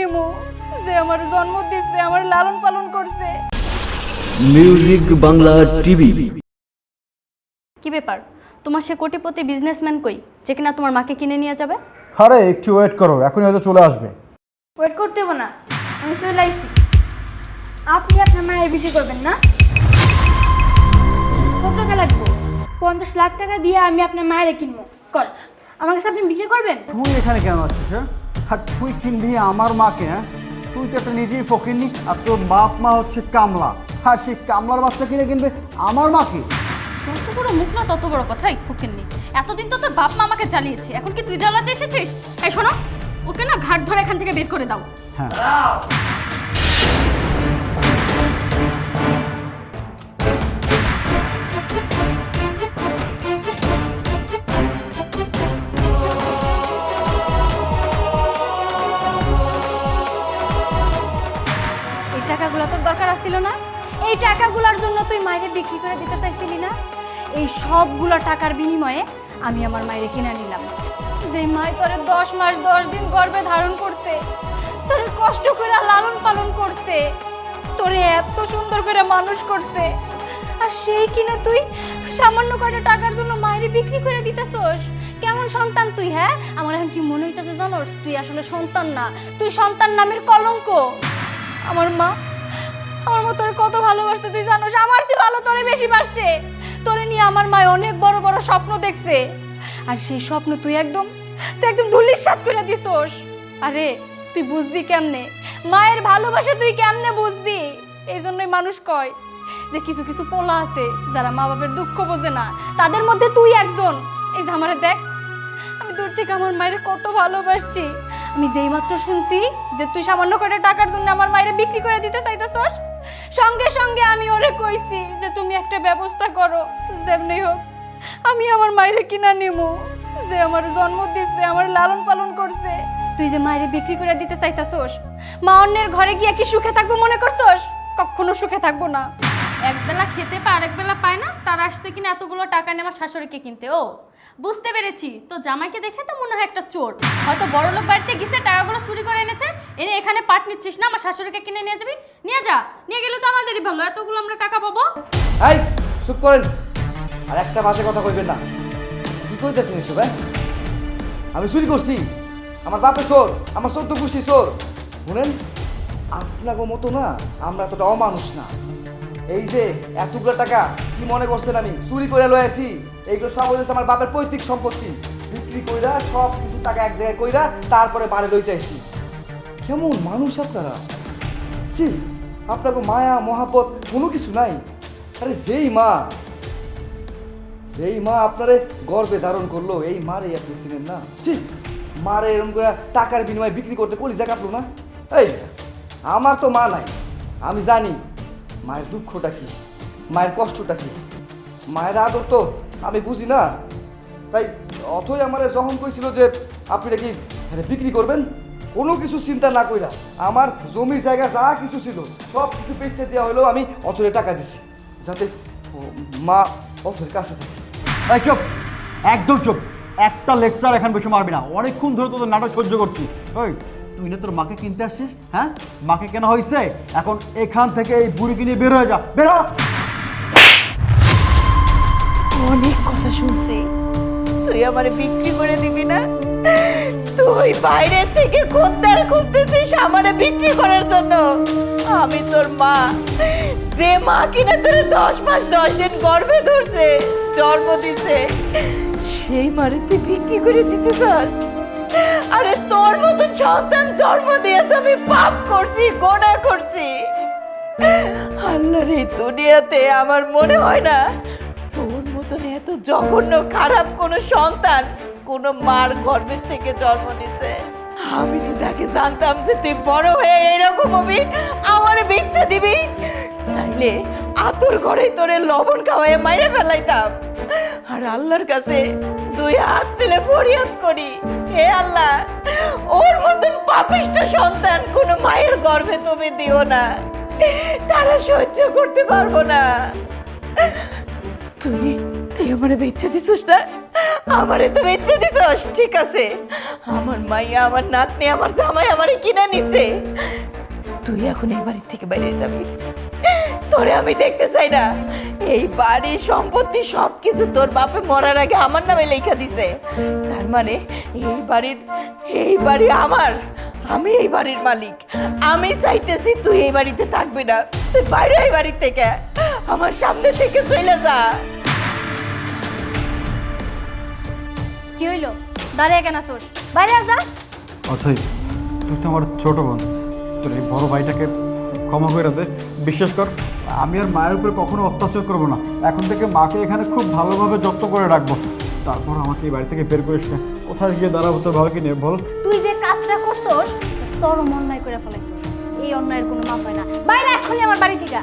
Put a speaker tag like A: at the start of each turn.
A: নিমু যে আমার জন্ম দিচ্ছে আমার লালন পালন করছে।
B: Music Bangla TV.
C: কি ব্যাপার? তোমার সে কোটিপতি বিজনেসম্যান কই যে কিনা তোমার মাকে কিনে নিয়ে যাবে?
D: আরে একটু ওয়েট করো এখনই হয়তো চলে আসবে।
A: ওয়েট করতে হবে না আমি চলে আইছি। আপনি আপনার মায়ের বিক্রি করবেন না? কত টাকা লাগবে? পঞ্চাশ লাখ টাকা দিয়ে আমি আপনার মায়ের কিনবো। কর আমার কাছে আপনি বিক্রি করবেন?
D: তুই এখানে কেন আছিস হ্যাঁ? আর তুই কিনবি আমার মাকে হ্যাঁ? তুই তো একটা নিজেই ফকিরনি আর তোর বাপ মা হচ্ছে কামলা। আর সেই কামলার বাচ্চা কিনে কিনবে আমার মাকে?
C: যত বড় মুখ না তত বড় কথাই নি। এতদিন তো তোর বাপ মা আমাকে জ্বালিয়েছে এখন কি তুই জ্বালাতে এসেছিস? এই শোনো ওকে না ঘাট ধরে এখান থেকে বের করে দাও।
D: হ্যাঁ।
A: আসছিল না। এই টাকাগুলোর জন্য তুই মায়ের বিক্রি করে দিতে চাইছিলি না? এই সবগুলো টাকার বিনিময়ে আমি আমার মায়ের কিনে নিলাম। যে মায় তোরে দশ মাস দশ দিন গর্ভে ধারণ করছে, তোরে কষ্ট করে লালন পালন করছে, তোরে এত সুন্দর করে মানুষ করছে, আর সেই কিনা তুই সামান্য কয়টা টাকার জন্য মায়ের বিক্রি করে দিতেছস? কেমন সন্তান তুই হ্যাঁ? আমার এখন কি মনে হইতেছে জানোস? তুই আসলে সন্তান না। তুই সন্তান নামের কলঙ্ক। আমার মা আমার মা তোরে কত ভালোবাসতো তুই জানোস? আমার চেয়ে ভালো তোরে বেশি বাসছে। তোরে নিয়ে আমার মা অনেক বড় বড় স্বপ্ন দেখছে। আর সেই স্বপ্ন তুই একদম তুই একদম ধুলির সাত করে দিছোস। আরে, তুই বুঝবি কেমনে? মায়ের ভালোবাসা তুই কেমনে বুঝবি? এই জন্যই মানুষ কয় যে কিছু কিছু পোলা আছে যারা মা বাবার দুঃখ বোঝে না। তাদের মধ্যে তুই একজন। এই আমারে দেখ, আমি দূর থেকে আমার মায়ের কত ভালোবাসছি। আমি যেই মাত্র শুনছি যে তুই সামান্য করে টাকার জন্য আমার মায়ের বিক্রি করে দিতে চাইতেছস সঙ্গে সঙ্গে আমি ওরে কইছি যে তুমি একটা ব্যবস্থা করো, যেমনি হোক, আমি আমার মায়েরে কিনা নিমু, যে আমার জন্ম দিচ্ছে আমার লালন পালন করছে। তুই যে মায়েরে বিক্রি করে দিতে চাইতাছোস, মা অন্যের ঘরে গিয়ে কি সুখে থাকব মনে করছোস? কখনো সুখে থাকব না।
C: একবেলা খেতে পায় আরেক বেলা পায় না, তার আসতে কিনা এতগুলো টাকা আমার শাশুড়িকে কিনতে, ও, বুঝতে পেরেছি। তো জামাইকে দেখে তো মনে হয় একটা চোর। হয়তো বড় লোক বাড়িতে গেছে টাকাগুলো চুরি করে এনেছে, এনে এখানে পাট নিচ্ছিস না, আমার শাশুড়িকে কিনে নিয়ে যাবি? নিয়ে যা, নিয়ে গেলে তো আমাদেরই ভালো, এতগুলো আমরা টাকা পাবো।
E: এই, চুপ করেন। আর একটা বাজে কথা কইবেন না। কি কইতেছেন এসব হ্যাঁ? আমি চুরি করছি। আমার বাপে চোর, আমার চোদ্দ গোষ্ঠী চোর। শুনেন আপনাকে মতো না, আমরা এতটা অমানুষ না। এই যে এতগুলো টাকা, কি মনে করছেন আমি? চুরি করে লয়ে আছি এইগুলো সব হয়েছে আমার বাপের পৈতৃক সম্পত্তি। বিক্রি কইরা, সব কিছু টাকা এক জায়গায় কইরা তারপরে বাড়ি লইতে আইছি কেমন মানুষ আপনারা? ছি আপনাকে মায়া মহাপত কোনো কিছু নাই। আরে যেই মা যেই মা আপনারে গর্বে ধারণ করল, এই মারে আপনি চিনেন না? ছি, মারে এরকম করে টাকার বিনিময়ে বিক্রি করতে কলি কাটলো না? এই, আমার তো মা নাই, আমি জানি। মায়ের দুঃখটা কি? মায়ের কষ্টটা কি? মায়ের আদর তো আমি বুঝি না। তাই অথই আমারে যখন কইছিল যে, আপনি নাকি বিক্রি করবেন? কোনো কিছু চিন্তা না কইরা আমার জমি জায়গা যা কিছু ছিল, সব কিছু বেচে দেওয়া হলেও আমি অথরে টাকা দিছি, যাতে মা অথের কাছে থাকে।
D: এই চুপ! একদম চুপ! একটা লেকচার এখন বেশি মারবি না। অনেকক্ষণ ধরে তোদের নাটক সহ্য করছি। ওই তুই না তোর মাকে কিনতে আসছিস? হ্যাঁ? মাকে কেনা হয়েছে এখন এখান থেকে এই বুড়ি কিনে বের হয়ে যা। বের।
F: অনেক কথা শুনছি। তুই আমার বিক্রি করে দিবি না? তুই বাইরে থেকে খদ্দের খুঁজতেছিস আমারে বিক্রি করার জন্য। আমি তোর মা। যে মা কিনা তোর দশ মাস, দশ দিন গর্ভে ধরছে, জন্ম দিছে, সেই মারে তুই বিক্রি করে দিতে চাস? আরে তোর মতো সন্তান জন্ম দিয়ে তো আমি পাপ করছি, গোনা করছি। আল্লাহর এই দুনিয়াতে আমার মনে হয় না তোর মতন এত জঘন্য, খারাপ কোনো সন্তান কোনো মার গর্ভের থেকে জন্ম নিছে আমি যদি আগে জানতাম যে তুই বড় হয়ে এরকম হবি, আমার বিচ্ছা দিবি। তাইলে আতর ঘরে তোরে লবণ খাওয়াই মাইরে ফেলাইতাম। আর আল্লাহর কাছে দুই হাত দিলে ফরিয়াদ করি। হে আল্লাহ, ওর মতন পাপিষ্ট সন্তান কোনো মায়ের গর্ভে তুমি দিও না। তারা সহ্য করতে পারব না। তুই তুই আমার বেচ্ছা দিছিস না? আমারে তো বেচে দিছস, ঠিক আছে। আমার মাইয়া, আমার নাতনি, আমার জামাই আমারে কিনে নিছে। তুই এখন এই বাড়ির থেকে বাইরে যাবি। তোরে আমি দেখতে চাই না। এই বাড়ি সম্পত্তি সব কিছু তোর বাপে মরার আগে আমার নামে লেখা দিছে। তার মানে এই বাড়ির এই বাড়ি আমার। আমি এই বাড়ির মালিক। আমি চাইতেছি তুই এই বাড়িতে থাকবি না। তুই বাইরে এই বাড়ি থেকে। আমার সামনে থেকে চলে যা।
A: কি হইল? দাঁড়িয়ে কেন তোর বাইরে যা।
D: অথই তুই তো আমার ছোট বোন। তোর এই বড় ভাইটাকে ক্ষমা করে দে। বিশ্বাস কর। আমি আর মায়ের উপরে কখনো অত্যাচার করব না। এখন থেকে মাকে এখানে খুব ভালোভাবে যত্ন করে রাখব। তারপর আমাকে এই বাড়ি থেকে বের করিস না। কোথায় গিয়ে দাঁড়াবো তোর ভালো কি নিয়ে বল।
A: তুই যে কাজটা করছস, তোর অন্যায় করে ফেলে এই অন্যায়ের কোনো মাপ হয় না। বাইরে এখনই আমার বাড়ি থেকে